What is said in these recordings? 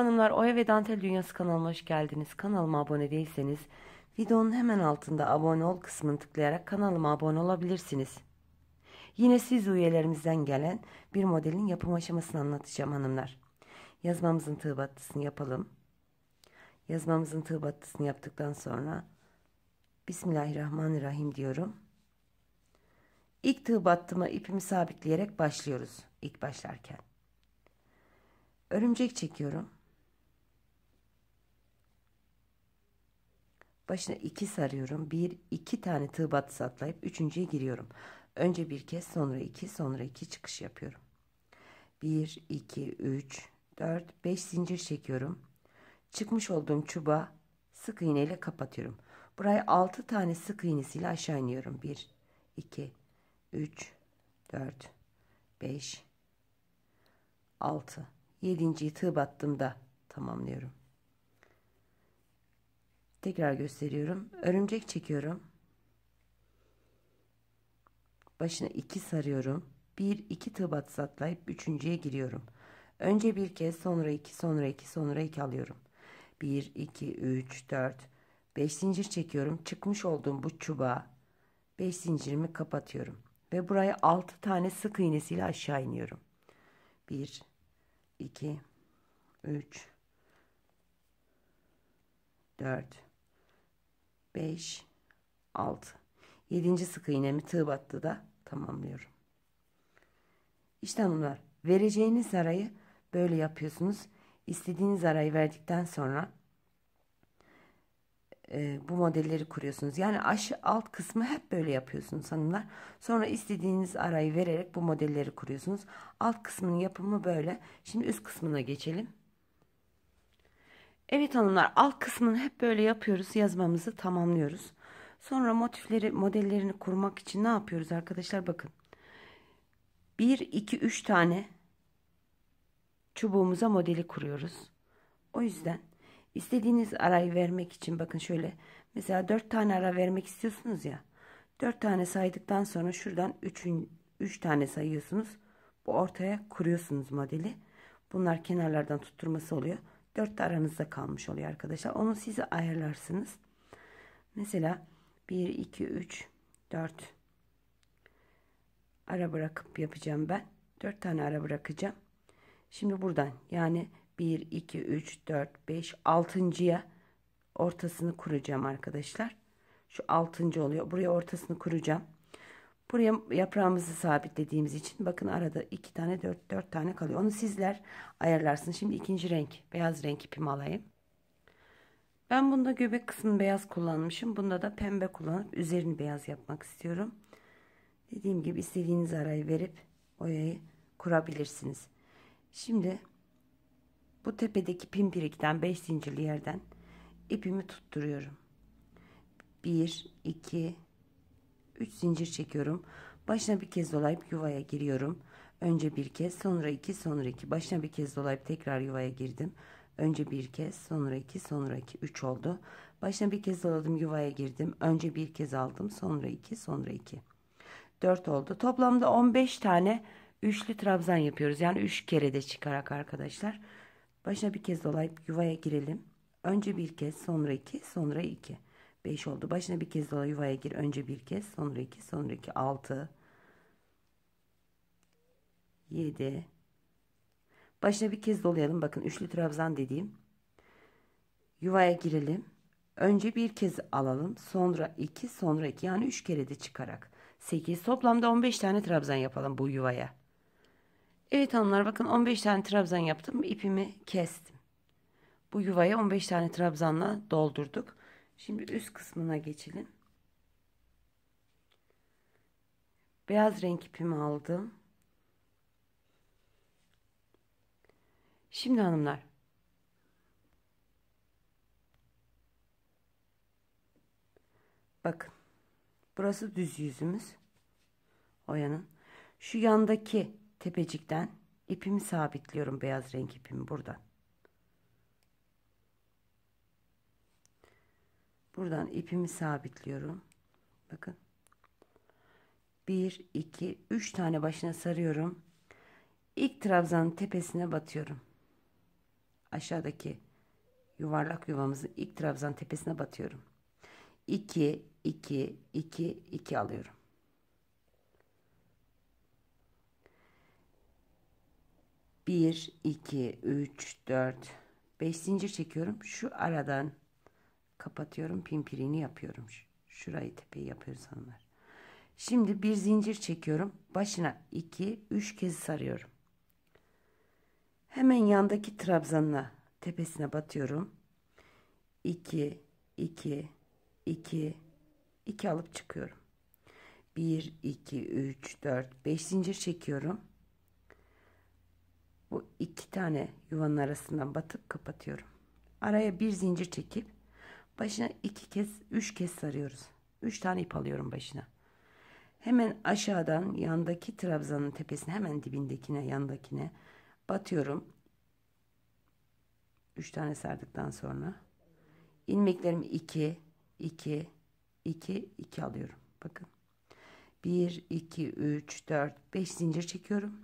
hanımlar, Oya ve Dantel Dünyası kanalıma hoş geldiniz. Kanalıma abone değilseniz videonun hemen altında abone ol kısmını tıklayarak kanalıma abone olabilirsiniz. Yine siz üyelerimizden gelen bir modelin yapım aşamasını anlatacağım hanımlar. Yazmamızın tığ battısını yapalım. Yazmamızın tığ battısını yaptıktan sonra Bismillahirrahmanirrahim diyorum. İlk tığ battıma ipimi sabitleyerek başlıyoruz ilk başlarken. Örümcek çekiyorum. Başına iki sarıyorum. Bir, iki tane tığ battısı atlayıp üçüncüye giriyorum. Önce bir kez sonra iki sonra iki çıkış yapıyorum. Bir, iki, üç, dört, beş zincir çekiyorum. Çıkmış olduğum çubuğa sık iğne ile kapatıyorum. Buraya altı tane sık iğnesiyle aşağı iniyorum. Bir, iki, üç, dört, beş, altı. Yedinciyi tığ battığımda tamamlıyorum. Tekrar gösteriyorum. Örümcek çekiyorum. Başına iki sarıyorum. Bir iki tığ batısı atlayıp üçüncüye giriyorum. Önce bir kez sonra iki sonra iki sonra iki alıyorum. Bir iki üç dört beş zincir çekiyorum. Çıkmış olduğum bu çubuğa beş zincirimi kapatıyorum. Ve buraya altı tane sık iğnesiyle aşağı iniyorum. Bir 2 3 4 5 6 7. sık iğnemi tığ battı da tamamlıyorum. İşte hanımlar vereceğiniz arayı böyle yapıyorsunuz. İstediğiniz arayı verdikten sonra e, bu modelleri kuruyorsunuz. Yani aşı alt kısmı hep böyle yapıyorsunuz hanımlar. Sonra istediğiniz arayı vererek bu modelleri kuruyorsunuz. Alt kısmının yapımı böyle. Şimdi üst kısmına geçelim. Evet hanımlar alt kısmını hep böyle yapıyoruz. Yazmamızı tamamlıyoruz. Sonra motifleri modellerini kurmak için ne yapıyoruz arkadaşlar bakın. 1 2 3 tane çubuğumuza modeli kuruyoruz. O yüzden İstediğiniz arayı vermek için bakın şöyle mesela 4 tane ara vermek istiyorsunuz ya. 4 tane saydıktan sonra şuradan 3 3 tane sayıyorsunuz. Bu ortaya kuruyorsunuz modeli. Bunlar kenarlardan tutturması oluyor. 4 de aranızda kalmış oluyor arkadaşlar. Onu size ayarlarsınız. Mesela 1 2 3 4 ara bırakıp yapacağım ben. 4 tane ara bırakacağım. Şimdi buradan yani 1, 2, 3, 4, 5, 6.ya ortasını kuracağım arkadaşlar. Şu 6. oluyor. Buraya ortasını kuracağım. Buraya yaprağımızı sabitlediğimiz için bakın arada 2 tane 4, 4 tane kalıyor. Onu sizler ayarlarsınız. Şimdi ikinci renk beyaz renk ipimi alayım. Ben bunda göbek kısmını beyaz kullanmışım. Bunda da pembe kullanıp üzerini beyaz yapmak istiyorum. Dediğim gibi istediğiniz arayı verip oyayı kurabilirsiniz. Şimdi bu tepedeki pimpirikten 5 zincirli yerden ipimi tutturuyorum. 1 2 3 zincir çekiyorum. Başına bir kez dolayıp yuvaya giriyorum. Önce bir kez, sonra iki, sonra iki. Başına bir kez dolayıp tekrar yuvaya girdim. Önce bir kez, sonra iki, sonra iki. Üç oldu. Başına bir kez doladım, yuvaya girdim. Önce bir kez aldım, sonra iki, sonra iki. Dört oldu. Toplamda 15 tane üçlü trabzan yapıyoruz. Yani üç kere de çıkarak arkadaşlar. Başına bir kez dolayıp yuvaya girelim. Önce bir kez, sonra iki, sonra iki. Beş oldu. Başına bir kez dolayıp yuvaya gir. Önce bir kez, sonra iki, sonra iki. Altı. Yedi. Başına bir kez dolayalım. Bakın üçlü trabzan dediğim. Yuvaya girelim. Önce bir kez alalım. Sonra iki, sonra iki. Yani üç kere de çıkarak. Sekiz. Toplamda on beş tane trabzan yapalım bu yuvaya. Evet hanımlar bakın 15 tane trabzan yaptım. ipimi kestim. Bu yuvaya 15 tane trabzanla doldurduk. Şimdi üst kısmına geçelim. Beyaz renk ipimi aldım. Şimdi hanımlar bakın burası düz yüzümüz oyanın şu yandaki tepecikten ipimi sabitliyorum beyaz renk ipimi buradan. Buradan ipimi sabitliyorum. Bakın. 1 2 3 tane başına sarıyorum. İlk trabzanın tepesine batıyorum. aşağıdaki yuvarlak yuvamızın ilk trabzan tepesine batıyorum. 2 2 2 2 alıyorum. Bir, iki, üç, dört, beş zincir çekiyorum. Şu aradan kapatıyorum. Pimpirini yapıyorum. Şurayı tepeyi yapıyoruz hanımlar. Şimdi bir zincir çekiyorum. Başına iki, üç kez sarıyorum. Hemen yandaki trabzanla tepesine batıyorum. 2 2 2 2 alıp çıkıyorum. 1 2 3 4 5 zincir çekiyorum. Bu iki tane yuvanın arasından batıp kapatıyorum. Araya bir zincir çekip başına iki kez, üç kez sarıyoruz. Üç tane ip alıyorum başına. Hemen aşağıdan yandaki trabzanın tepesine hemen dibindekine yandakine batıyorum. 3 tane sardıktan sonra ilmeklerimi 2 2 2 2 alıyorum. Bakın. 1 2 3 4 5 zincir çekiyorum.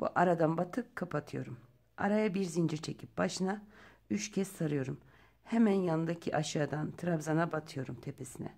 Bu aradan batıp kapatıyorum. Araya bir zincir çekip başına 3 kez sarıyorum. Hemen yanındaki aşağıdan trabzana batıyorum tepesine.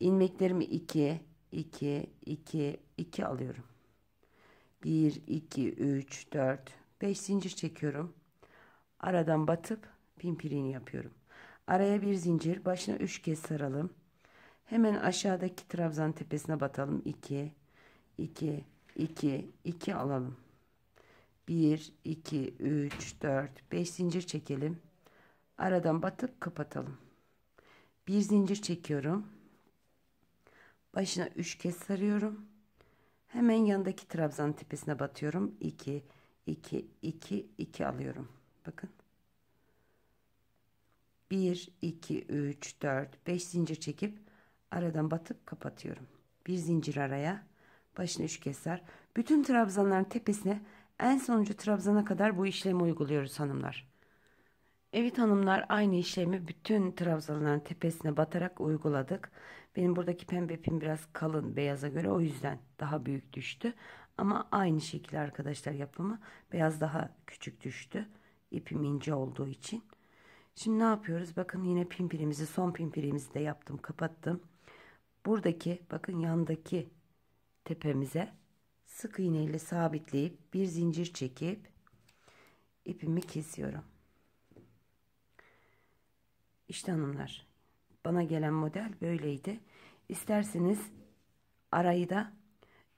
İlmeklerimi 2 2 2 2 alıyorum. 1 2 3 4 5 zincir çekiyorum. Aradan batıp pimpirini yapıyorum. Araya bir zincir, başına üç kez saralım. Hemen aşağıdaki trabzan tepesine batalım. 2 2 2 2 alalım. 1 2 3 4 5 zincir çekelim. Aradan batıp kapatalım. Bir zincir çekiyorum. Başına 3 kez sarıyorum. Hemen yanındaki trabzan tepesine batıyorum. 2 2 2 2 alıyorum. Bakın. 1, 2, 3, 4, 5 zincir çekip aradan batıp kapatıyorum. Bir zincir araya. Başına 3 keser. Bütün trabzanların tepesine en sonuncu trabzana kadar bu işlemi uyguluyoruz hanımlar. Evet hanımlar aynı işlemi bütün trabzanların tepesine batarak uyguladık. Benim buradaki pembe ipim biraz kalın beyaza göre o yüzden daha büyük düştü. Ama aynı şekilde arkadaşlar yapımı beyaz daha küçük düştü ipim ince olduğu için. Şimdi ne yapıyoruz? Bakın yine pimpirimizi son pimpirimizi de yaptım kapattım. Buradaki bakın yandaki tepemize sık iğne ile sabitleyip bir zincir çekip ipimi kesiyorum. İşte hanımlar bana gelen model böyleydi. İsterseniz arayı da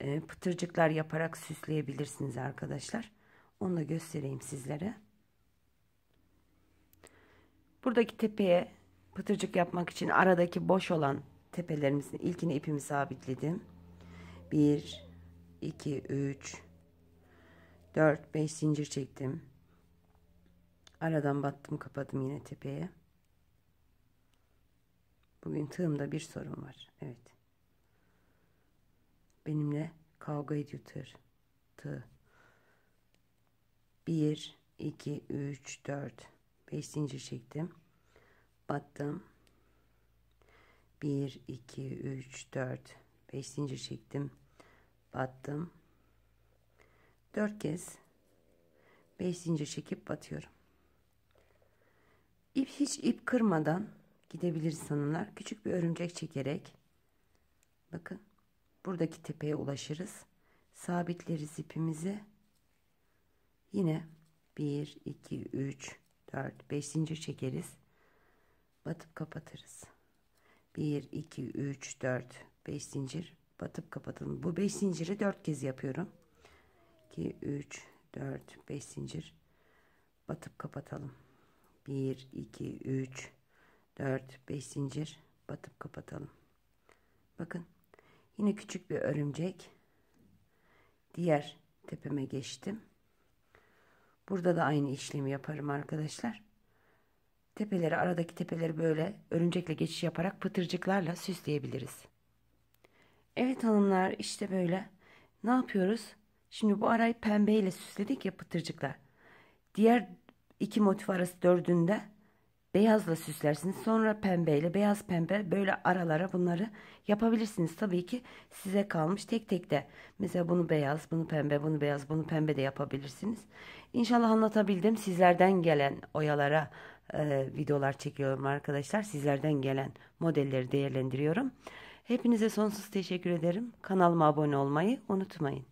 e, pıtırcıklar yaparak süsleyebilirsiniz arkadaşlar. Onu da göstereyim sizlere. Buradaki tepeye pıtırcık yapmak için aradaki boş olan tepelerimizin ilkini ipimi sabitledim. 1 2 3 4 5 zincir çektim. Aradan battım, kapadım yine tepeye. Bugün tığımda bir sorun var. Evet. Benimle kavga ediyor tır. Tığ. 1 2 3 4 5 zincir çektim. Battım. 1 2 3 4 5 zincir çektim. Battım. 4 kez 5 zincir çekip batıyorum. İp hiç ip kırmadan gidebiliriz hanımlar. Küçük bir örümcek çekerek bakın buradaki tepeye ulaşırız. Sabitleriz ipimizi. Yine 1 2 3 4 5 zincir çekeriz. Batıp kapatırız. 1 2 3 4 5 zincir batıp kapatalım. Bu 5 zinciri 4 kez yapıyorum. 2 3 4 5 zincir batıp kapatalım. 1 2 3 4 5 zincir batıp kapatalım. Bakın yine küçük bir örümcek. Diğer tepeme geçtim. Burada da aynı işlemi yaparım arkadaşlar. Tepeleri aradaki tepeleri böyle örümcekle geçiş yaparak pıtırcıklarla süsleyebiliriz. Evet hanımlar işte böyle. Ne yapıyoruz? Şimdi bu arayı pembe ile süsledik ya pıtırcıklar. Diğer iki motif arası dördünde beyazla süslersiniz. Sonra pembeyle beyaz pembe böyle aralara bunları yapabilirsiniz. Tabii ki size kalmış tek tek de. Mesela bunu beyaz, bunu pembe, bunu beyaz, bunu pembe de yapabilirsiniz. İnşallah anlatabildim. Sizlerden gelen oyalara e, videolar çekiyorum arkadaşlar. Sizlerden gelen modelleri değerlendiriyorum. Hepinize sonsuz teşekkür ederim. Kanalıma abone olmayı unutmayın.